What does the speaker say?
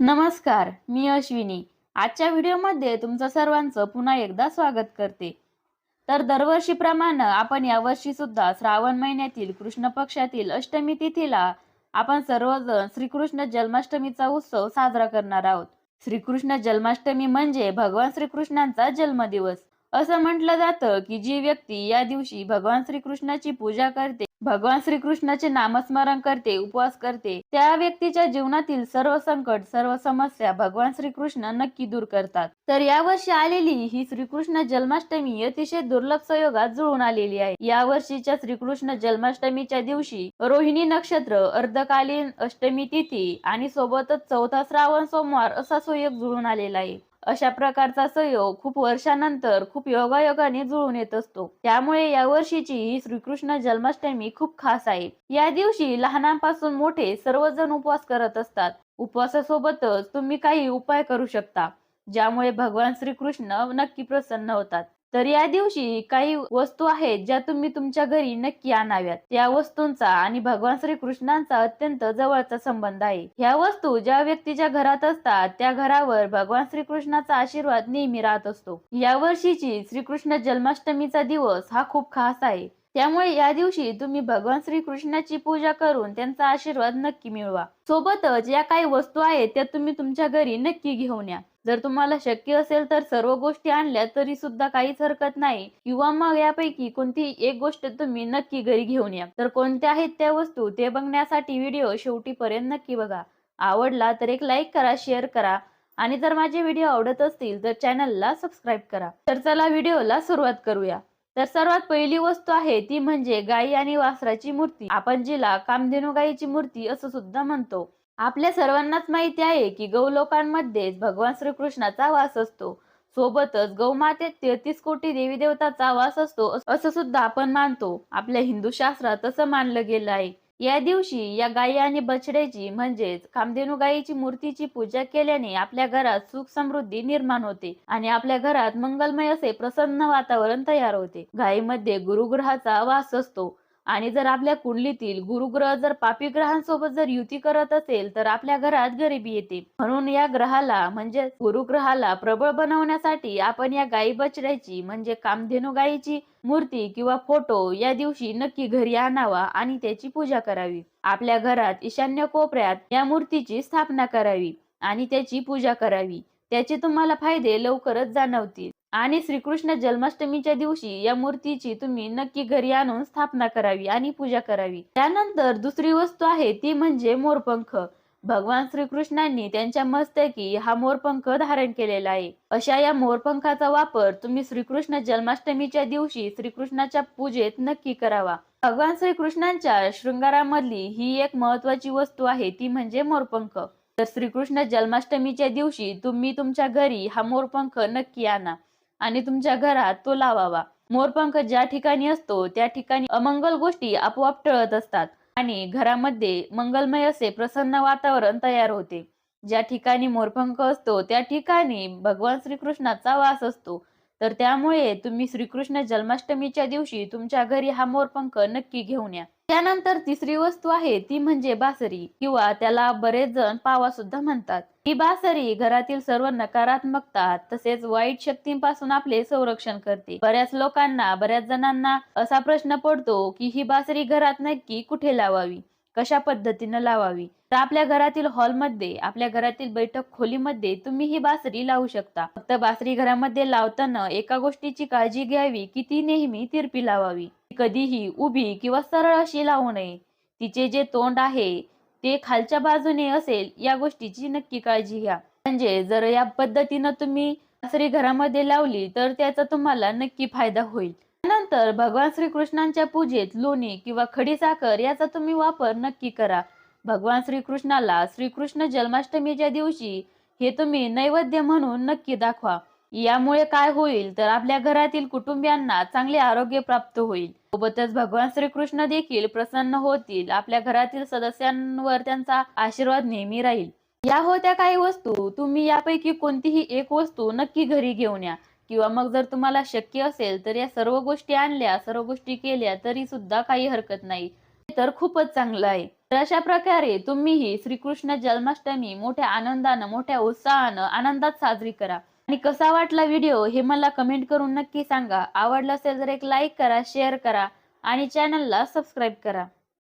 नमस्कार मी अश्विनी. आजच्या व्हिडिओमध्ये तुमचं सर्वांचं पुन्हा एकदा स्वागत करते. तर दरवर्षीप्रमाणे आपण यावर्षी सुद्धा श्रावण महिन्यातील कृष्ण पक्षातील अष्टमी तिथीला आपण सर्वजण श्रीकृष्ण जन्माष्टमीचा उत्सव साजरा करणार आहोत. श्रीकृष्ण जन्माष्टमी म्हणजे भगवान श्रीकृष्णांचा जन्मदिवस. असं म्हटलं जातं की जी व्यक्ती या दिवशी भगवान श्रीकृष्णाची पूजा करते भगवान श्रीकृष्णाचे नामस्मरण करते उपवास करते. त्या व्यक्तीच्या जीवनातील सर्व संकट सर्व समस्या भगवान श्रीकृष्ण नक्की दूर करतात. तर यावर्षी आलेली ही श्रीकृष्ण जन्माष्टमी अतिशय दुर्लभ संयोगात जुळून आलेली आहे. या वर्षीच्या श्रीकृष्ण जन्माष्टमीच्या दिवशी रोहिणी नक्षत्र अर्धकालीन अष्टमी तिथी आणि सोबतच चौथा श्रावण सोमवार असा संयोग जुळून आलेला आहे. अशा प्रकारचा संयोग खूप वर्षानंतर खूप योगायोगाने जुळून येत असतो. त्यामुळे या वर्षीची ही श्रीकृष्ण जन्माष्टमी खूप खास आहे. या दिवशी लहानांपासून मोठे सर्वजण उपवास करत असतात. उपवासासोबतच तुम्ही काही उपाय करू शकता ज्यामुळे भगवान श्रीकृष्ण नक्की प्रसन्न होतात. तर या दिवशी काही वस्तू आहेत ज्या तुम्ही तुमच्या घरी नक्की आणाव्यात. त्या वस्तूंचा आणि भगवान श्रीकृष्णांचा अत्यंत जवळचा संबंध आहे. ह्या वस्तू ज्या व्यक्तीच्या घरात असतात त्या घरावर भगवान श्रीकृष्णाचा आशीर्वाद नेहमी राहत असतो. या वर्षीची श्रीकृष्ण जन्माष्टमीचा दिवस हा खूप खास आहे. त्यामुळे या दिवशी तुम्ही भगवान श्रीकृष्णाची पूजा करून त्यांचा आशीर्वाद नक्की मिळवा. सोबतच या काही वस्तू आहेत त्या तुम्ही तुमच्या घरी नक्की घेऊन या. जर तुम्हाला शक्य असेल तर सर्व गोष्टी आणल्या तरी सुद्धा काहीच हरकत नाही. किंवा मग यापैकी कोणती एक गोष्ट तुम्ही नक्की घरी घेऊन या. तर कोणत्या आहेत त्या वस्तू ते बघण्यासाठी व्हिडिओ शेवटीपर्यंत नक्की बघा. आवडला तर एक लाईक करा शेअर करा. आणि जर माझे व्हिडिओ आवडत असतील तर चॅनलला सबस्क्राईब करा. तर चला व्हिडिओला सुरुवात करूया. तर सर्वात पहिली वस्तू आहे ती म्हणजे गाई आणि वासराची मूर्ती. आपण जिला कामधेनू गाईची मूर्ती असं सुद्धा म्हणतो. आपल्या सर्वांनाच माहिती आहे की गौ लोकांमध्ये भगवान श्रीकृष्णाचा वास असतो. सोबतच गौमातेत तेहतीस कोटी देवी देवताचा वास असतो असं सुद्धा आपण मानतो. आपल्या हिंदू शास्त्रात असं मानलं गेलं आहे. या दिवशी या गायी आणि बछड्याची म्हणजेच कामधेनू गायीची मूर्तीची पूजा केल्याने आपल्या घरात सुख समृद्धी निर्माण होते आणि आपल्या घरात मंगलमय असे प्रसन्न वातावरण तयार होते. गायीमध्ये गुरुग्रहाचा वास असतो. आणि जर आपल्या कुंडलीतील गुरुग्रह जर पापी ग्रहांसोबत जर युती करत असेल तर आपल्या घरात गरिबी येते. म्हणून या ग्रहाला म्हणजे गुरुग्रहाला प्रबळ बनवण्यासाठी आपण या गायी बछड्याची म्हणजे कामधेनू गायीची मूर्ती किंवा फोटो या दिवशी नक्की घरी आणावा आणि त्याची पूजा करावी. आपल्या घरात ईशान्य कोपऱ्यात या मूर्तीची स्थापना करावी आणि त्याची पूजा करावी. त्याचे तुम्हाला फायदे लवकरच जाणवतील. आणि श्रीकृष्ण जन्माष्टमीच्या दिवशी या मूर्तीची तुम्ही नक्की घरी आणून स्थापना करावी आणि पूजा करावी. त्यानंतर दुसरी वस्तू आहे ती म्हणजे मोरपंख. भगवान श्रीकृष्णांनी त्यांच्या मस्तकी हा मोरपंख धारण केलेला आहे. अशा या मोरपंखाचा वापर तुम्ही श्रीकृष्ण जन्माष्टमीच्या दिवशी श्रीकृष्णाच्या पूजेत नक्की करावा. भगवान श्रीकृष्णांच्या शृंगारामधली ही एक महत्वाची वस्तू आहे ती म्हणजे मोरपंख. तर श्रीकृष्ण जन्माष्टमीच्या दिवशी तुम्ही तुमच्या घरी हा मोरपंख नक्की आणा. आणि तुमच्या घरात तो लावावा. मोरपंख ज्या ठिकाणी असतो त्या ठिकाणी अमंगल गोष्टी आपोआप टळत असतात आणि घरामध्ये मंगलमय असे प्रसन्न वातावरण तयार होते. ज्या ठिकाणी मोरपंख असतो त्या ठिकाणी भगवान श्रीकृष्णाचा वास असतो. तर त्यामुळे तुम्ही श्रीकृष्ण जन्माष्टमीच्या दिवशी तुमच्या घरी हा मोरपंख नक्की घेऊन या. त्यानंतर तिसरी वस्तू आहे ती म्हणजे बासरी किंवा त्याला बरेच जण पावा सुद्धा म्हणतात. ही बासरी घरातील सर्व नकारात्मकता तसेच वाईट शक्तींपासून आपले संरक्षण करते. बऱ्याच लोकांना बऱ्याच जणांना असा प्रश्न पडतो की ही बासरी घरात नक्की कुठे लावावी? कशा पद्धतीनं लावावी? तर आपल्या घरातील हॉलमध्ये आपल्या घरातील बैठक खोलीमध्ये तुम्ही ही बासरी लावू शकता. फक्त बासरी घरामध्ये लावताना एका गोष्टीची काळजी घ्यावी की ती नेहमी तिरपी लावावी. कधीही उभी किंवा सरळ अशी लावू नये. तिचे जे तोंड आहे ते खालच्या बाजूने असेल या गोष्टीची नक्की काळजी घ्या. म्हणजे जर या पद्धतीनं तुम्ही बासरी घरामध्ये लावली तर त्याचा तुम्हाला नक्की फायदा होईल. त्यानंतर भगवान श्रीकृष्णांच्या पूजेत लोणी किंवा खडीसाखर याचा तुम्ही वापर नक्की करा. भगवान श्रीकृष्णाला श्रीकृष्ण जन्माष्टमीच्या दिवशी हे तुम्ही नैवेद्य म्हणून नक्की दाखवा. यामुळे काय होईल तर आपल्या घरातील कुटुंबियांना चांगले आरोग्य प्राप्त होईल. सोबतच भगवान श्रीकृष्ण देखील प्रसन्न होतील. आपल्या घरातील सदस्यांवर त्यांचा आशीर्वाद नेहमी राहील. या होत्या काही वस्तू तुम्ही यापैकी कोणतीही एक वस्तू नक्की घरी घेऊन या. किंवा मग जर तुम्हाला शक्य असेल तर या सर्व गोष्टी आणल्या सर्व गोष्टी केल्या तरी सुद्धा काही हरकत नाही. तर खूपच चांगलं आहे. तर अशा प्रकारे तुम्हीही श्रीकृष्ण जन्माष्टमी मोठ्या आनंदानं मोठ्या उत्साहानं आनंदात साजरी करा. आणि कसा वाटला व्हिडिओ हे मला कमेंट करून नक्की सांगा. आवडला असेल तर एक लाईक करा शेअर करा आणि चॅनलला सबस्क्राईब करा.